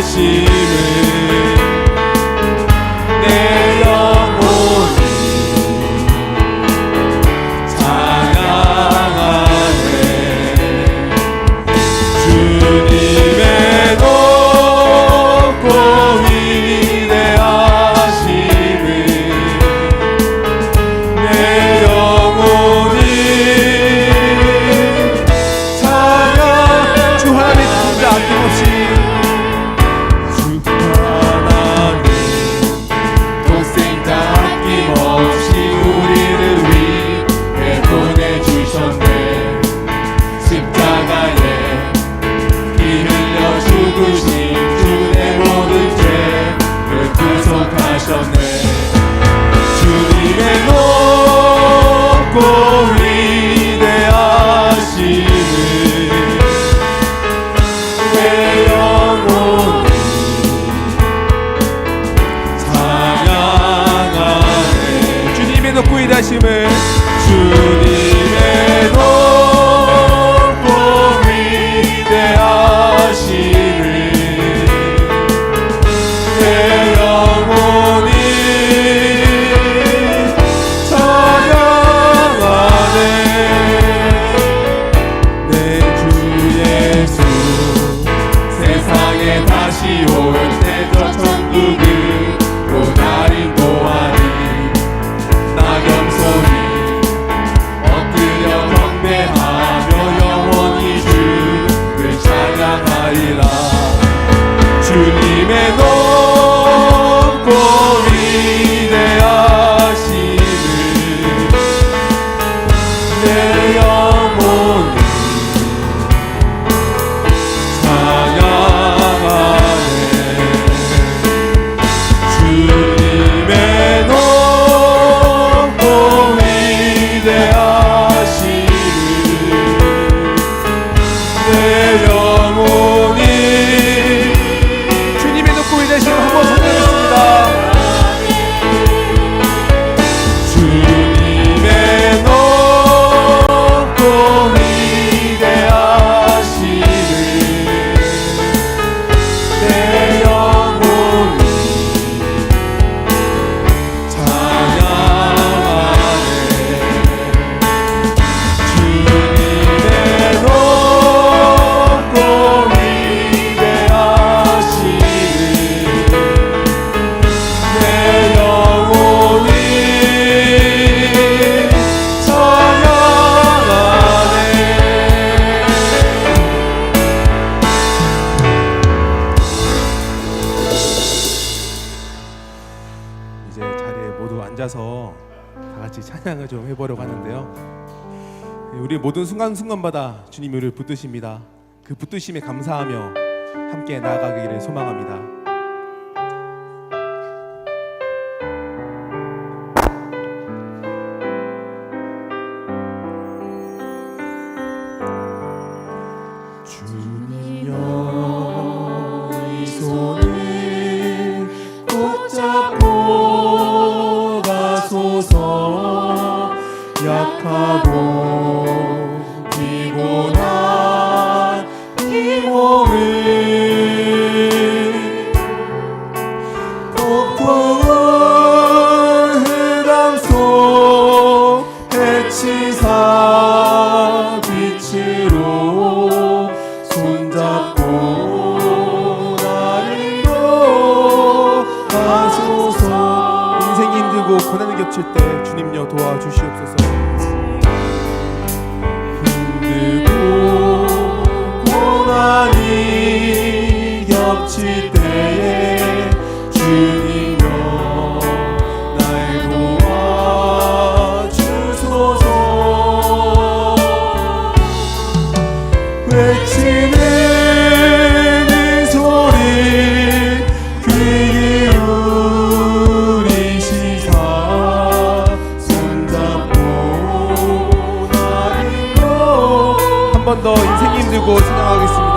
하심을 Google 찬양을 좀 해보려고 하는데요. 우리 모든 순간순간마다 주님을 붙드십니다. 그 붙드심에 감사하며 함께 나아가기를 소망합니다. 인생이 힘들고 고난을 겹칠 때 주님여 도와주시옵소서. 힘들고 고난이 겹칠 때에 더 인생이 힘들고 생각하겠습니다.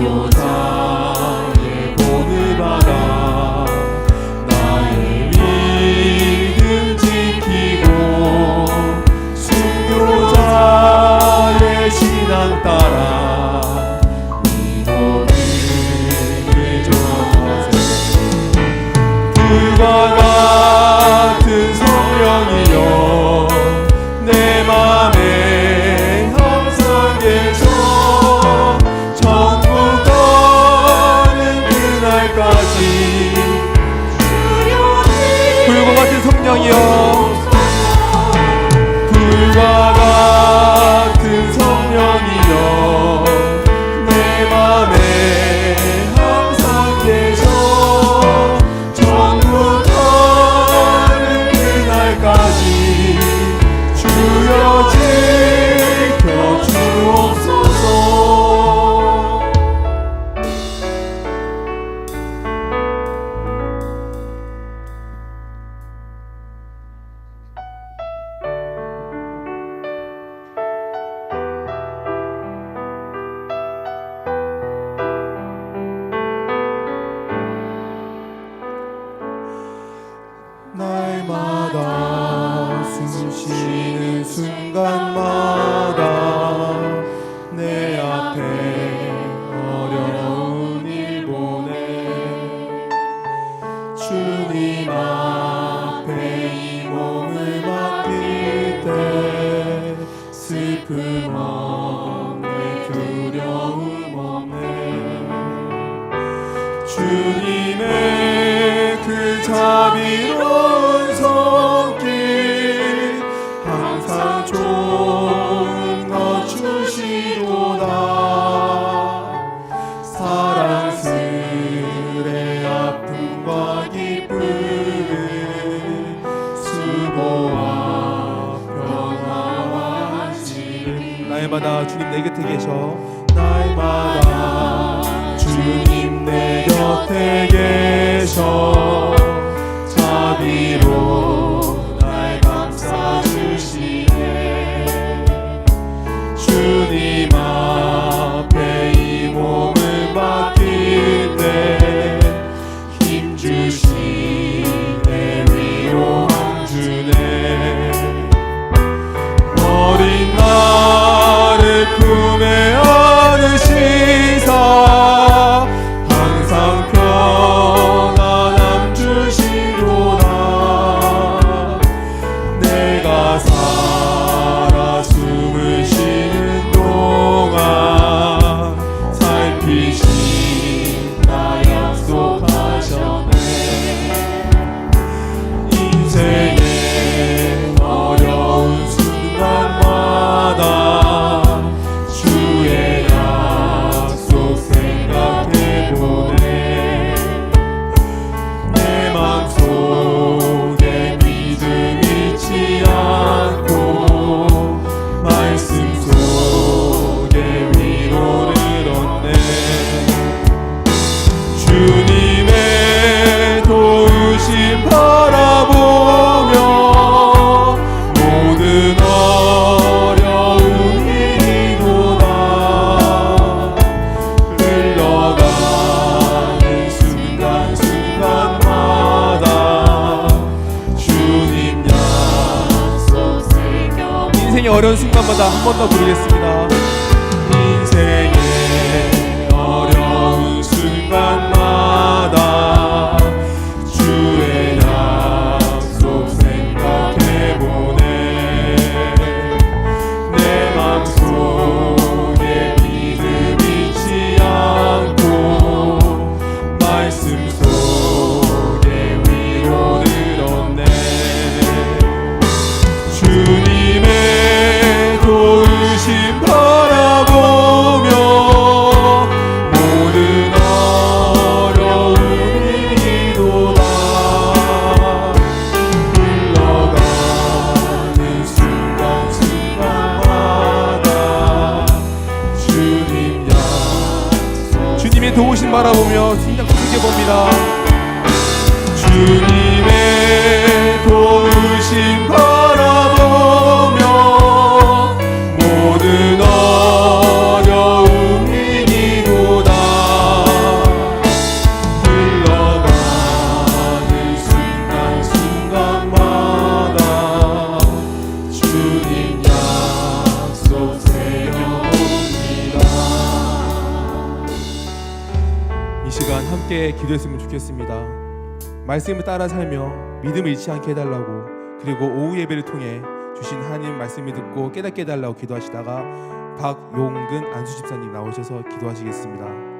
有他。 불과 같은 성령이여. 불과 계셔. 날마다 주님 내 곁에 계셔. 인생의 어려운 순간마다 한 번 더 부르겠습니다. 좋겠습니다. 말씀을 따라 살며 믿음을 잃지 않게 해달라고 그리고 오후 예배를 통해 주신 하나님 말씀을 듣고 깨닫게 해달라고 기도하시다가 박용근 안수집사님 나오셔서 기도하시겠습니다.